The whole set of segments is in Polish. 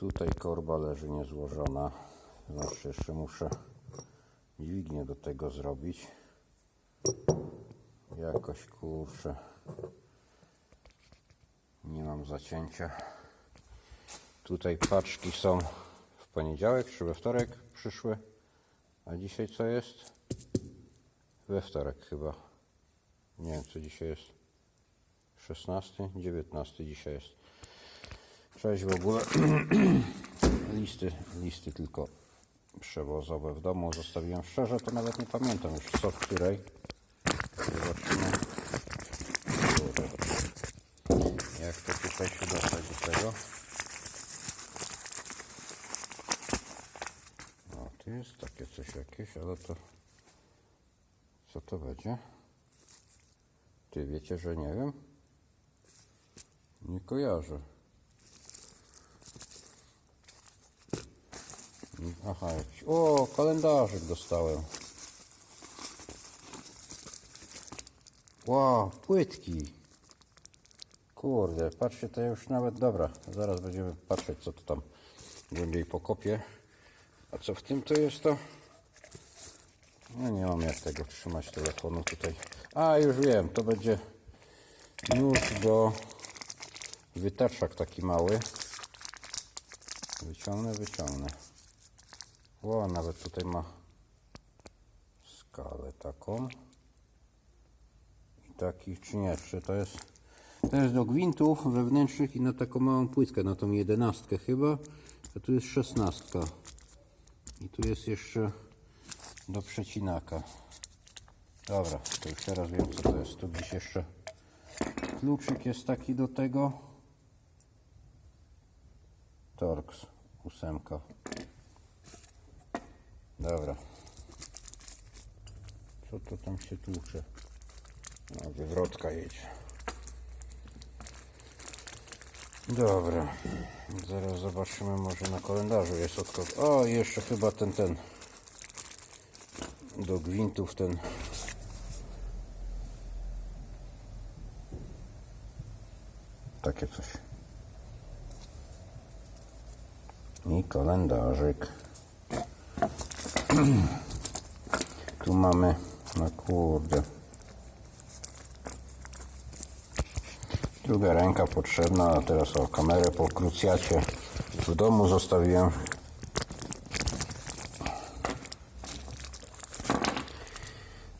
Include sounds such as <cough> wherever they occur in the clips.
Tutaj korba leży niezłożona. Znaczy jeszcze muszę dźwignię do tego zrobić. Jakoś kurczę. Nie mam zacięcia. Tutaj paczki są w poniedziałek czy we wtorek przyszły. A dzisiaj co jest? We wtorek chyba. Nie wiem co dzisiaj jest. 16, 19 dzisiaj jest. Cześć w ogóle. <clears throat> listy, listy tylko przewozowe w domu zostawiłem. Szczerze to nawet nie pamiętam już co w której. Zobaczymy. Jak to tutaj się dostać do tego? O, tu jest takie coś jakieś, ale to co to będzie? Ty wiecie, że nie wiem? Nie kojarzę. Aha, jakiś... O, kalendarzyk dostałem. Wow, płytki. Kurde, patrzcie, to już nawet dobra. Zaraz będziemy patrzeć, co to tam głębiej pokopie. A co w tym to jest to? No nie mam jak tego trzymać telefonu tutaj. A, już wiem, to będzie nóż do wytaczak taki mały. Wyciągnę, wyciągnę. O, nawet tutaj ma skalę taką. I taki, czy nie, czy to jest to jest do gwintów wewnętrznych i na taką małą płytkę, na tą jedenastkę chyba. A tu jest szesnastka. I tu jest jeszcze do przecinaka. Dobra, to już teraz wiem co to jest. Tu gdzieś jeszcze kluczyk jest taki do tego. Torx, ósemka. Dobra. Co to tam się tłucze? No, wywrotka jedzie. Dobra. Zaraz zobaczymy, może na kalendarzu jest odkop. O, i jeszcze chyba ten, ten. Do gwintów ten. Takie coś. I kalendarzyk. Tu mamy, no kurde. Druga ręka potrzebna, a teraz o kamerę po krucjacie w domu zostawiłem.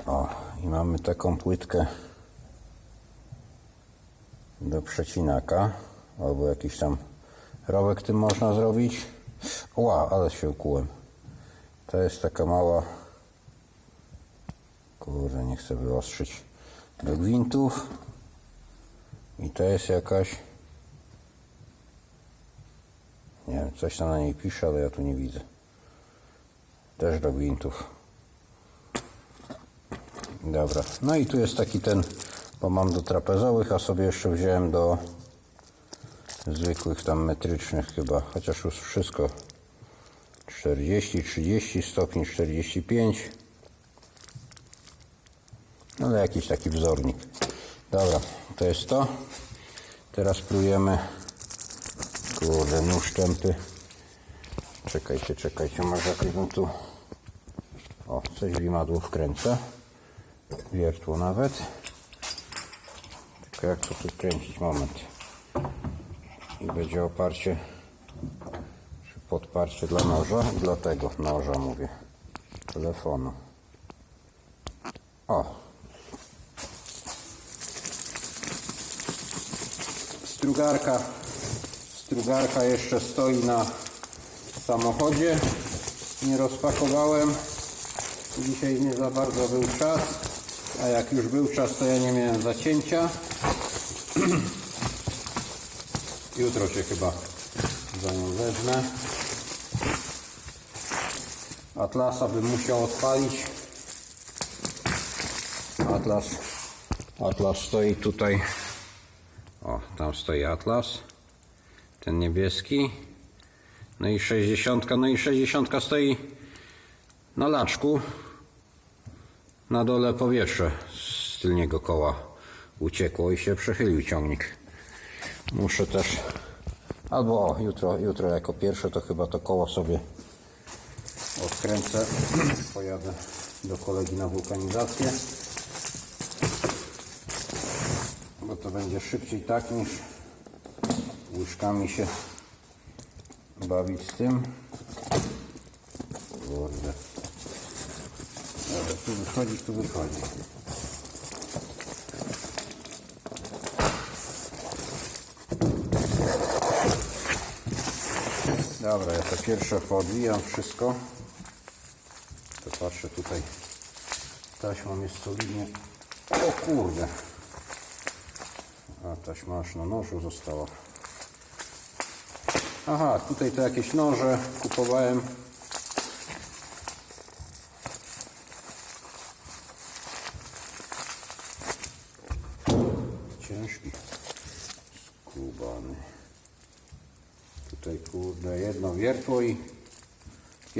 O, i mamy taką płytkę do przecinaka, albo jakiś tam rowek tym można zrobić. Ła, ale się ukułem. To jest taka mała, kurde, nie chcę wyostrzyć, do gwintów. I to jest jakaś. Nie wiem, coś tam na niej pisze, ale ja tu nie widzę. Też do gwintów. Dobra. No i tu jest taki ten, bo mam do trapezowych, a sobie jeszcze wziąłem do zwykłych tam metrycznych chyba. Chociaż już wszystko 40, 30 stopni, 45. Ale jakiś taki wzornik. Dobra, to jest to. Teraz próbujemy. Kurde, nóż szczępy. Czekajcie, czekajcie, może jakoś bym tu. O, coś w limadło wkręcę. Wiertło nawet. Tylko jak to tu kręcić? Moment. I będzie oparcie, podparcie dla noża. Dla tego noża mówię. Telefonu. O, Strugarka, strugarka jeszcze stoi na samochodzie. Nie rozpakowałem. Dzisiaj nie za bardzo był czas. A jak już był czas, to ja nie miałem zacięcia. <clears throat> Jutro się chyba za nią wezmę. Atlasa bym musiał odpalić. Atlas, Atlas stoi tutaj o, tam stoi Atlas. Ten niebieski. No i 60. No i 60 stoi na laczku. Na dole powietrze z tylniego koła uciekło i się przechylił ciągnik. Muszę też Albo jutro, jutro jako pierwsze to chyba to koło sobie odkręcę. <clears throat> Pojadę do kolegi na wulkanizację. Bo to będzie szybciej tak niż łyżkami się bawić z tym. Kurde. Tu wychodzi, tu wychodzi. Dobra, ja to pierwsze poodwijam wszystko. Patrzę tutaj. Taśmą jest solidnie. O kurde. A taśma aż na nożu została. Aha, tutaj to jakieś noże kupowałem. Ciężki. Skubany. Tutaj kurde jedno wiertło i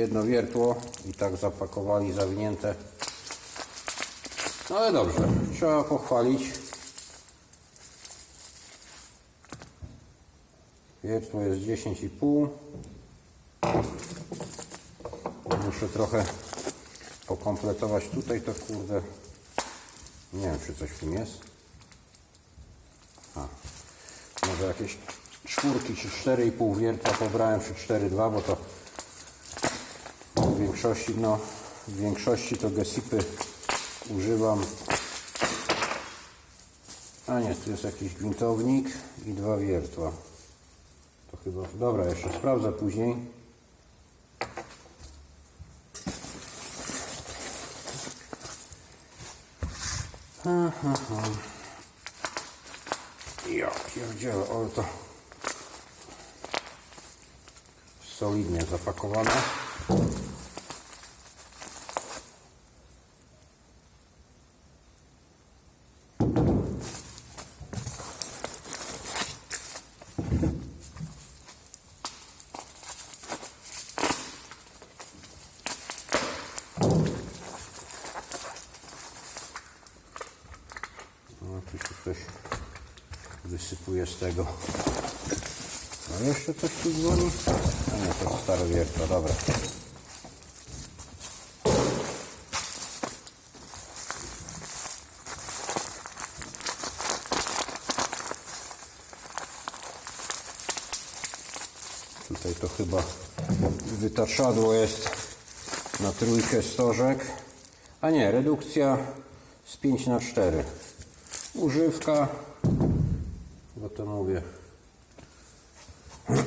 jedno wiertło i tak zapakowali zawinięte. No ale dobrze, trzeba pochwalić. Wiertło jest 10,5. Muszę trochę pokompletować tutaj to kurde. Nie wiem czy coś w tym jest. A, może jakieś czwórki czy 4,5 wiertła pobrałem czy 4,2, bo to większości, no, w większości to gesipy używam. A nie, tu jest jakiś gwintownik i dwa wiertła. To chyba, dobra, jeszcze sprawdzę później. Ha, ha, ha. Ja ale to solidnie zapakowane. No, tu się coś wysypuje z tego. A jeszcze coś tu dzwoni? A nie, to stare wiertło, dobra. Tutaj to chyba wytaczadło jest na trójkę stożek. A nie, redukcja z 5 na 4. Używka, bo to mówię, <clears throat>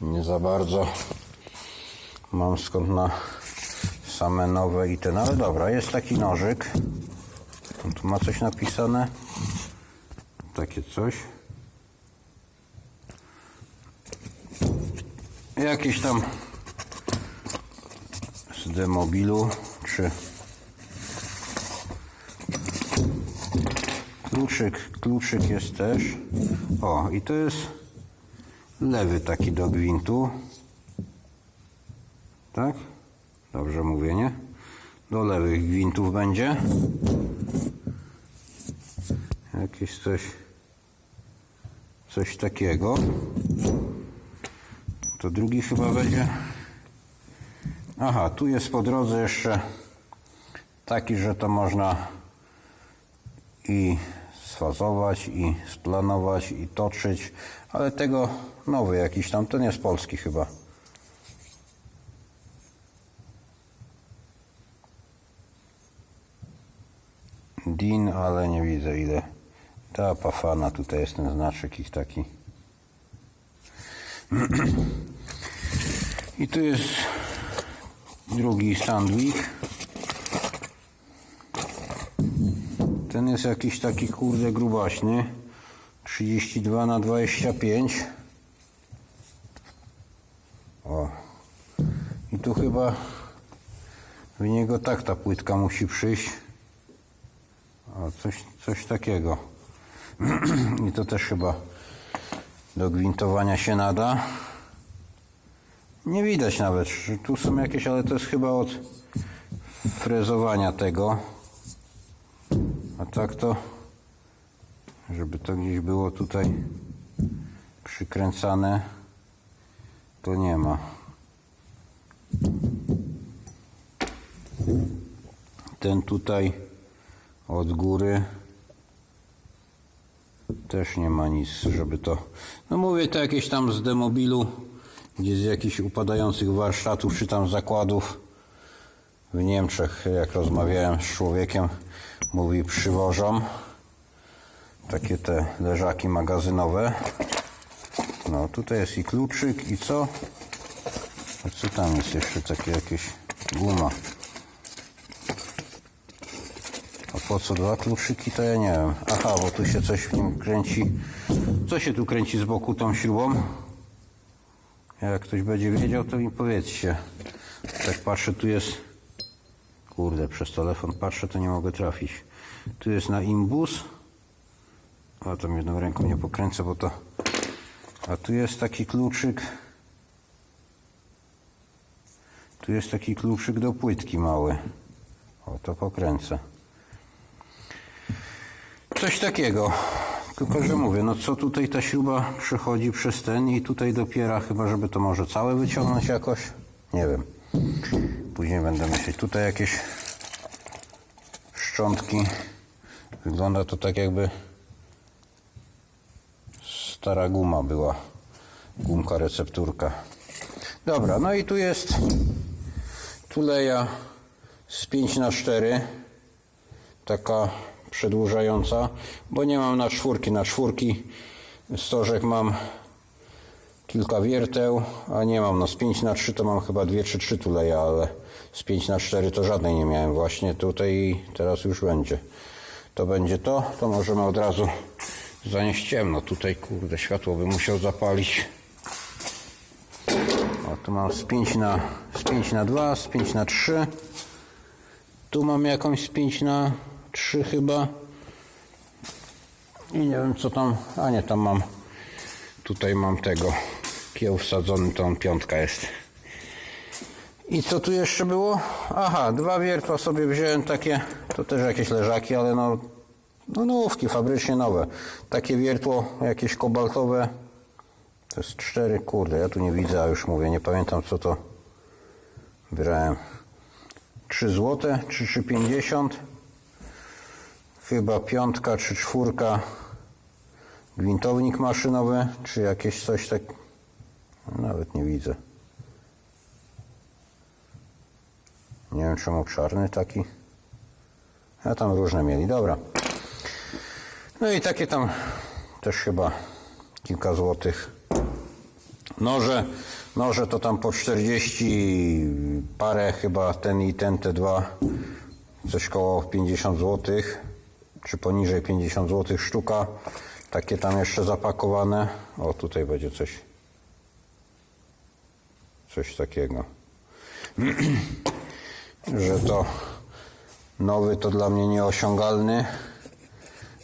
nie za bardzo mam skąd na same nowe i ten, ale dobra, jest taki nożyk. Tu ma coś napisane. Takie coś. Jakieś tam z demobilu, czy kluczyk, kluczyk jest też. O, i to jest lewy taki do gwintu. Tak? Dobrze mówię, nie? Do lewych gwintów będzie. Jakieś coś coś takiego. To drugi chyba będzie. Aha, tu jest po drodze jeszcze taki, że to można i sfazować, i splanować, i toczyć, ale tego nowy jakiś tam, ten jest polski chyba. DIN, ale nie widzę ile. Ta pafana, tutaj jest ten znaczek ich taki. <clears throat> I tu jest drugi sandwich. Ten jest jakiś taki kurde grubaśny. 32 na 25. O. I tu chyba w niego tak ta płytka musi przyjść. O, coś, coś takiego. <clears throat> I to też chyba do gwintowania się nada. Nie widać nawet, tu są jakieś, ale to jest chyba od frezowania tego. A tak to, żeby to gdzieś było tutaj przykręcane, to nie ma. Ten tutaj od góry też nie ma nic, żeby to. No mówię to jakieś tam z demobilu, gdzie z jakichś upadających warsztatów czy tam zakładów w Niemczech, jak rozmawiałem z człowiekiem, mówi przywożą takie te leżaki magazynowe. No tutaj jest i kluczyk i co? A co tam jest jeszcze takie jakieś guma? A po co dwa kluczyki, to ja nie wiem. Aha, bo tu się coś w nim kręci. Co się tu kręci z boku tą śrubą? Jak ktoś będzie wiedział, to mi powiedzcie. Tak patrzę, tu jest... Kurde, przez telefon patrzę, to nie mogę trafić. Tu jest na imbus. A tam jedną ręką nie pokręcę, bo to... A tu jest taki kluczyk. Tu jest taki kluczyk do płytki mały. O, to pokręcę. Coś takiego. Tylko, że mówię, no co tutaj ta śruba przechodzi przez ten i tutaj dopiera, chyba żeby to może całe wyciągnąć jakoś. Nie wiem. Później będę myśleć. Tutaj jakieś szczątki. Wygląda to tak jakby stara guma była. Gumka recepturka. Dobra, no i tu jest tuleja z 5 na 4 taka przedłużająca, bo nie mam na czwórki. Na czwórki stożek mam kilka wierteł, a nie mam. No z 5 na 3 to mam chyba 2 czy 3 tuleje, ale z 5 na 4 to żadnej nie miałem właśnie tutaj i teraz już będzie. To będzie to, to możemy od razu zanieść ciemno. Tutaj kurde światło bym musiał zapalić. O, tu mam z 5 na, z 5 na 2, z 5 na 3. Tu mam jakąś z 5 na 3 chyba. I nie wiem co tam, a nie tam mam, tutaj mam tego kieł wsadzony, to on piątka jest. I co tu jeszcze było? Aha, dwa wiertła sobie wziąłem takie, to też jakieś leżaki, ale no, no nówki, fabrycznie nowe. Takie wiertło jakieś kobaltowe, to jest cztery, kurde, ja tu nie widzę, a już mówię, nie pamiętam co to brałem. 3 złote, czy 3,50 chyba piątka czy czwórka gwintownik maszynowy, czy jakieś coś tak nawet nie widzę. Nie wiem czemu czarny taki. A tam różne mieli, dobra. No i takie tam też chyba kilka złotych. Noże, noże to tam po 40 parę chyba ten i ten, te dwa. Coś koło 50 złotych czy poniżej 50 zł sztuka. Takie tam jeszcze zapakowane. O, tutaj będzie coś. Coś takiego. <clears throat> Że to nowy to dla mnie nieosiągalny.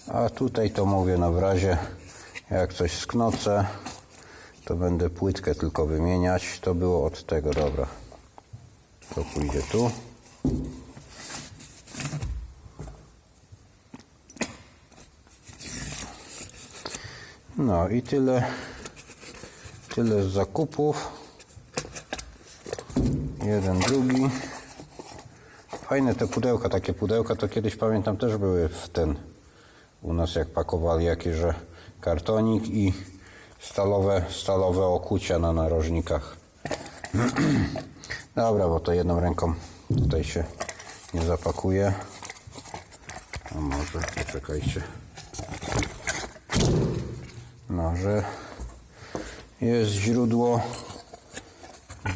A tutaj to mówię na w razie jak coś sknocę, to będę płytkę tylko wymieniać. To było od tego, dobra. To pójdzie tu. No i tyle, tyle z zakupów. Jeden, drugi. Fajne te pudełka, takie pudełka to kiedyś pamiętam też były w ten, u nas jak pakowali jakieś, że kartonik i stalowe, stalowe okucia na narożnikach. <clears throat> Dobra, bo to jedną ręką tutaj się nie zapakuje. A może, poczekajcie. No, że jest źródło,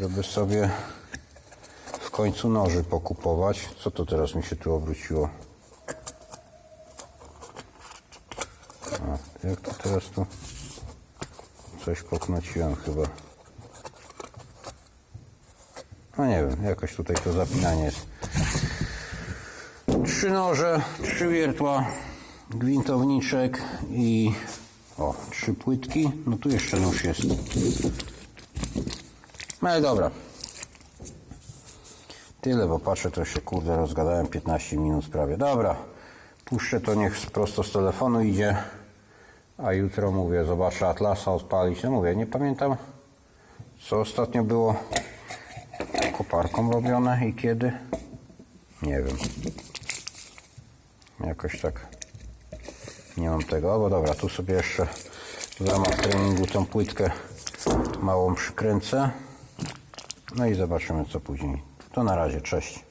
żeby sobie w końcu noży pokupować. Co to teraz mi się tu obróciło? A, jak to teraz tu? Coś poknociłem chyba. No nie wiem, jakoś tutaj to zapinanie jest. Trzy noże, trzy wiertła, gwintowniczek i o, trzy płytki. No tu jeszcze nóż jest. No i dobra. Tyle, bo patrzę, to się kurde rozgadałem 15 minut prawie. Dobra, puszczę to niech prosto z telefonu idzie. A jutro mówię, zobaczę Atlasa odpalić. No mówię, nie pamiętam co ostatnio było koparką robione i kiedy. Nie wiem. Jakoś tak nie mam tego. Albo dobra, tu sobie jeszcze w ramach treningu tą płytkę małą przykręcę. No i zobaczymy co później. To na razie, cześć.